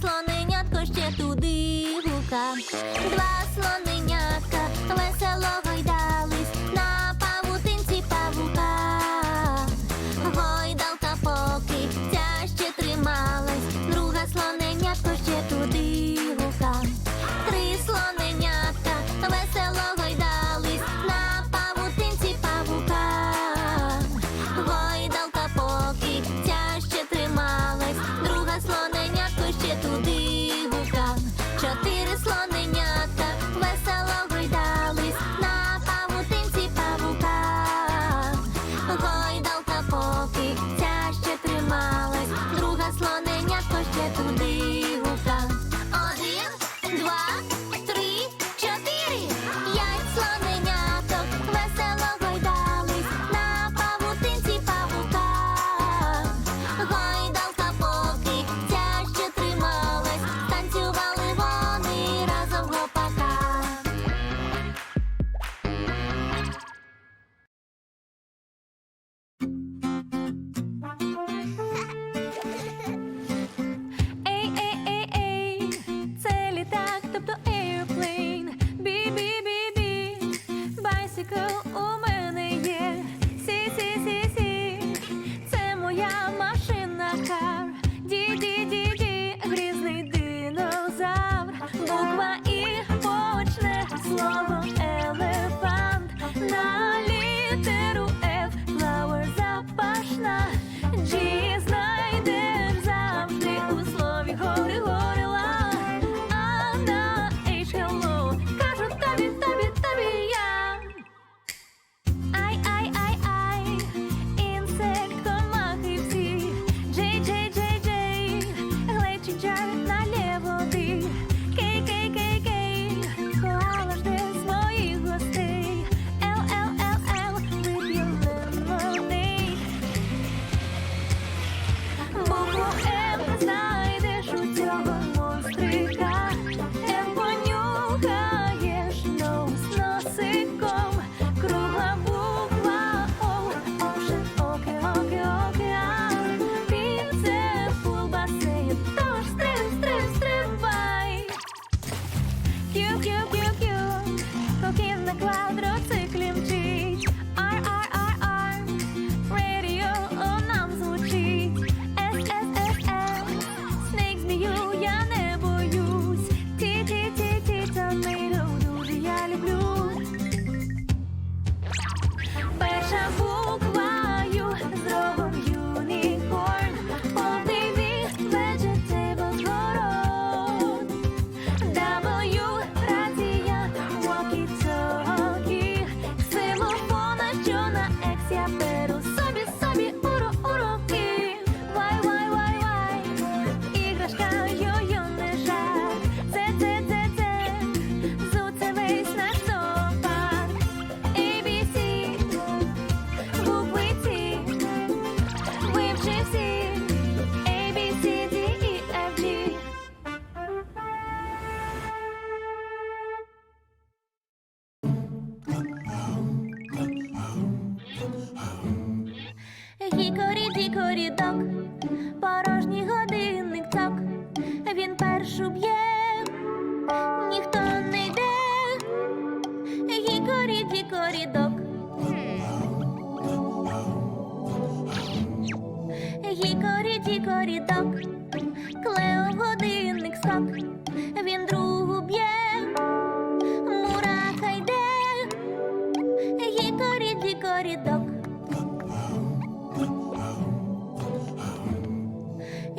слоненятко ще туди гука. Два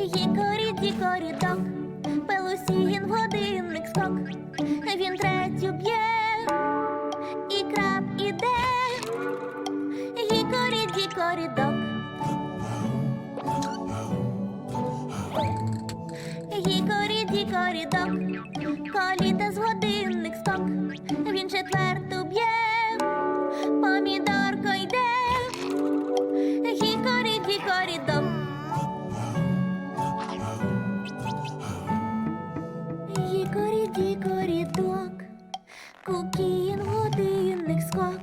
Їкорі дікорі док, Пелусігін в годинник скок, він третю б'є, і краб іде, Їкорі дікорі док. Їкорі дікорі док, коліта з годинник скок, він четверту б'є, помідорко йде, Їкорі дікорі док. Кін годинник склав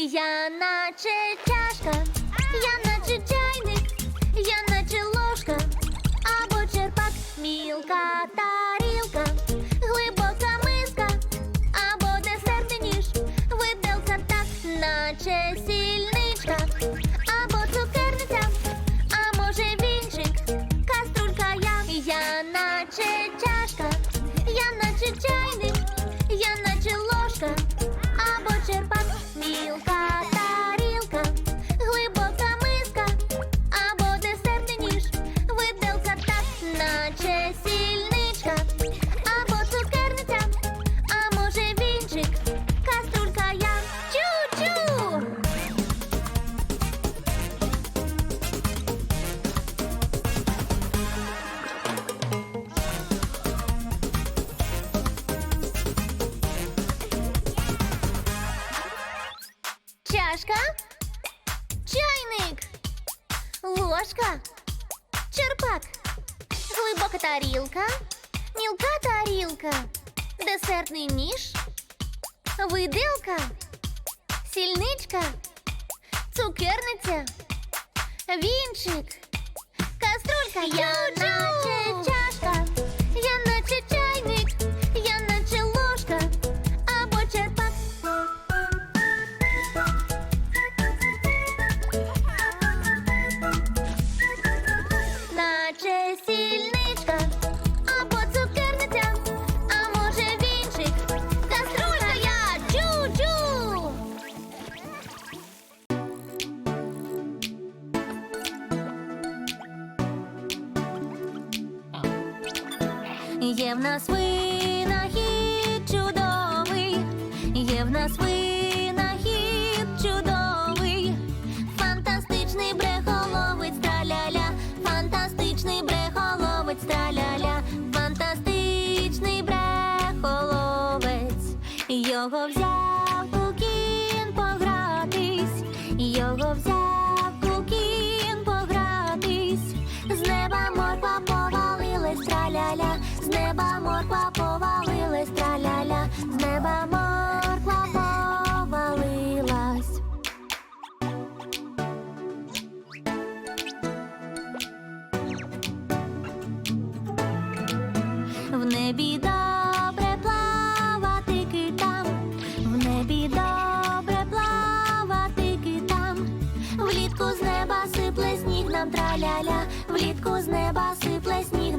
Я наче чашка, я наче чашка.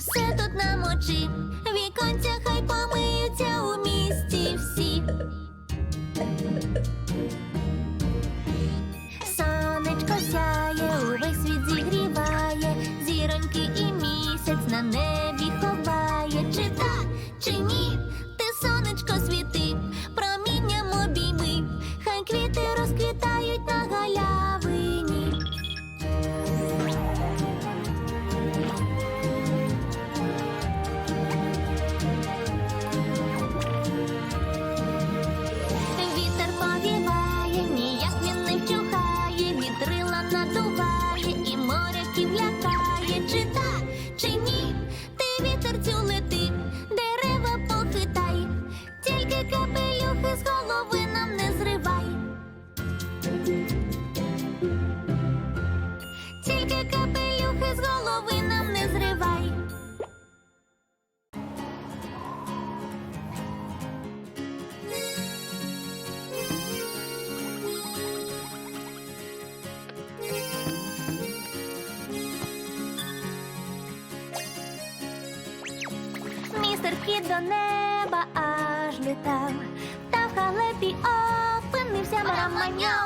все тут на мочі, віконцях. manhã.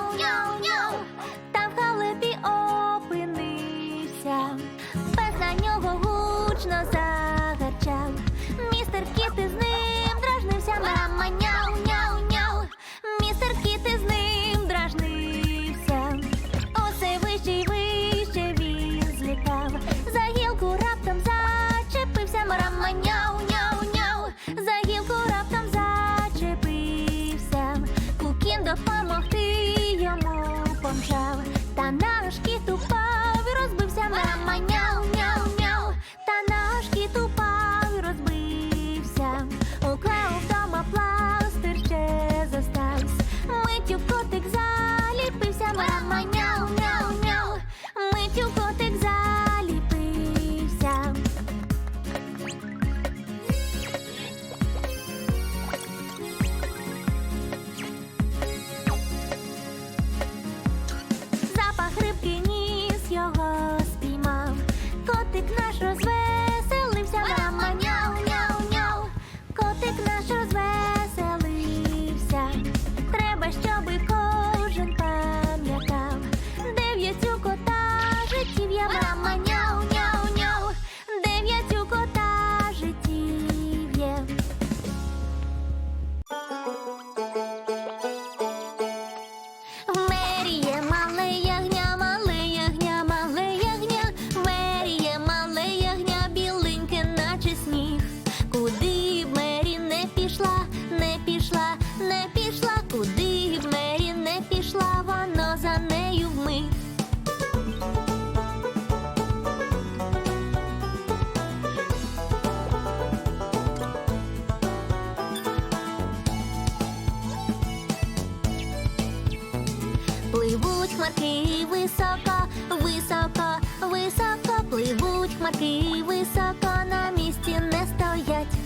пливуть хмарки високо, високо, високо, пливуть хмарки високо, на місці не стоять.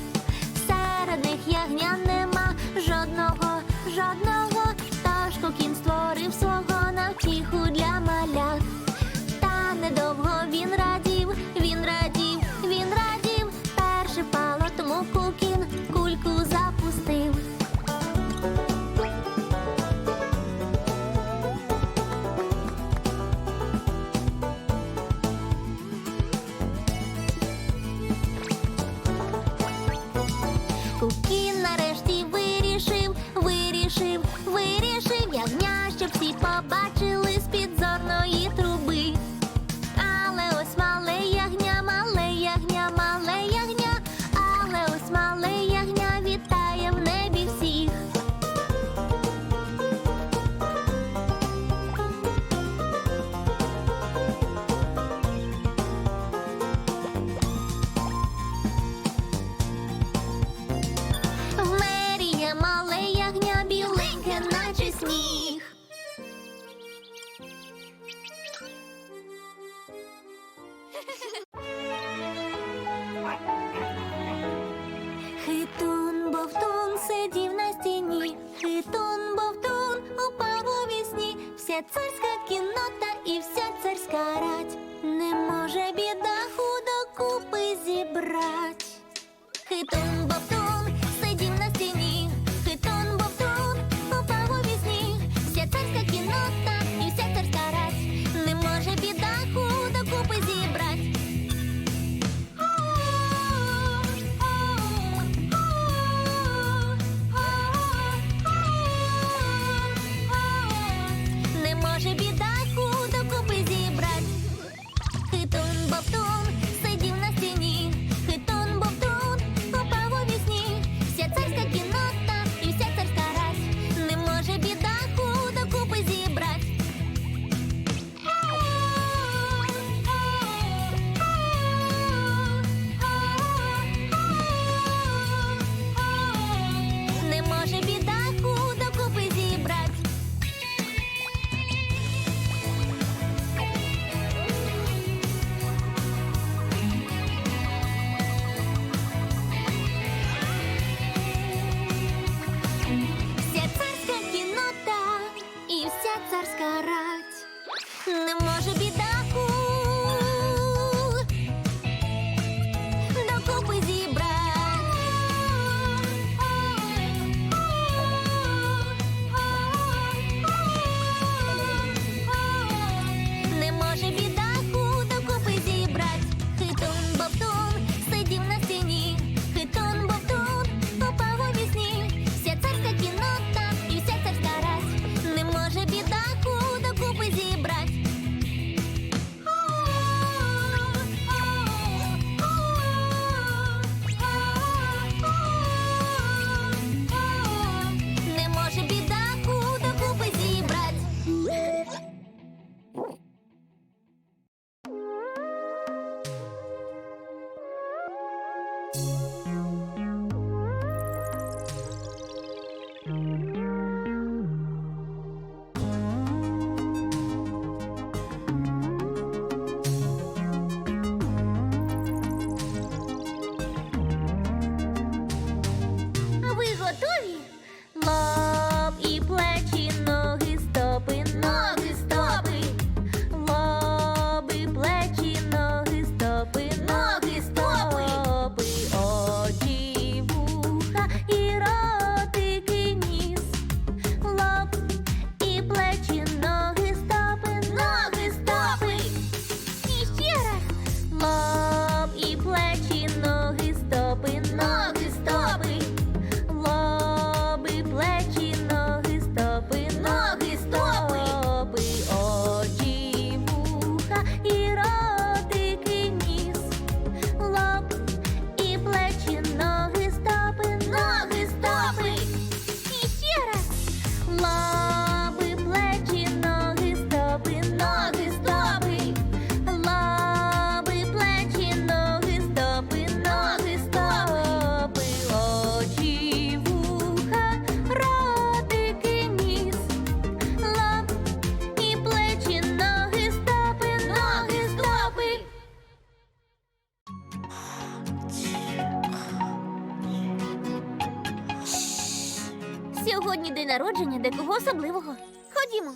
Сьогодні день народження декого особливого. Ходімо.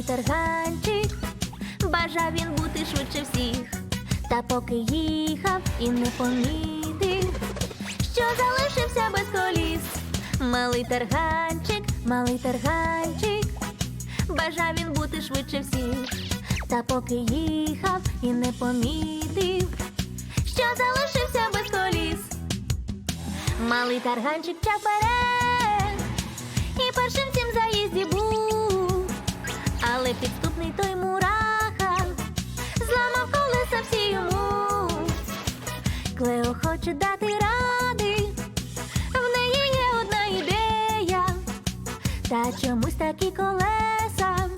Малий тарганчик, бажав він бути швидше всіх. Та поки їхав і не помітив, що залишився без коліс. Малий тарганчик, малий тарганчик, бажав він бути швидше всіх. Та поки їхав і не помітив, що залишився без коліс. Малий тарганчик чав вперед, і першим в заїзді був, але підступний той мураха зламав колеса всі йому. Клео хоче дати ради, в неї є одна ідея, та чомусь такі колеса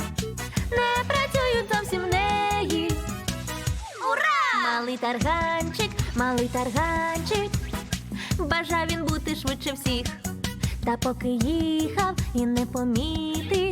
не працюють зовсім в неї. Ура! Малий тарганчик, малий тарганчик, бажав він бути швидше всіх. Та поки їхав і не помітив,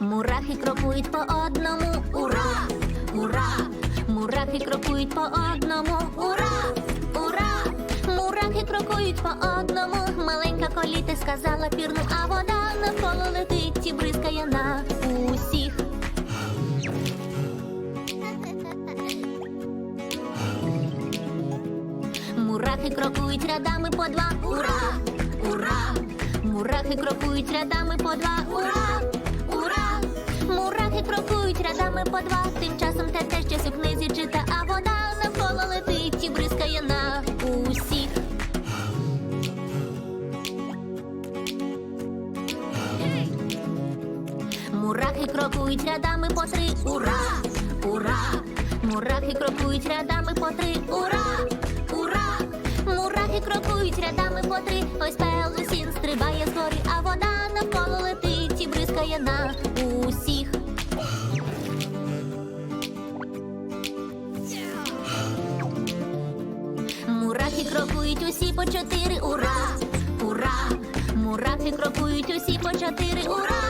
Мурахи крокують по одному, ура, ура! Мурахи крокують по одному, ура, ура! Мурахи крокують по одному. Маленька коліти сказала пірну, а вода навколо летить рядами по два, ура, ура! Мурахи крокують рядами по два, ура, ура! Мурахи крокують рядами по два. Тим часом те те щось у книзі чита, а вода навколо летить і бризкає на усіх. Мурахи крокують рядами по три, ура, ура! Мурахи крокують рядами по три, ура! Крокують рядами по три. Ось пелусін стрибає згори, а вода навколо летить і бризкає на усіх. Мурахи крокують усі по чотири, ура, ура! Мурахи крокують усі по чотири, ура!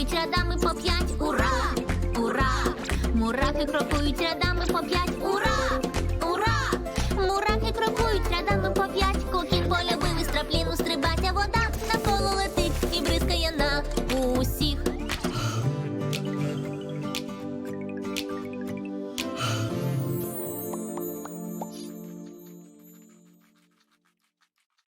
крокують рядами по п'ять. Ура! Ура! Мурахи крокують рядами по п'ять. Ура! Ура! Мурахи крокують рядами по п'ять. Кокін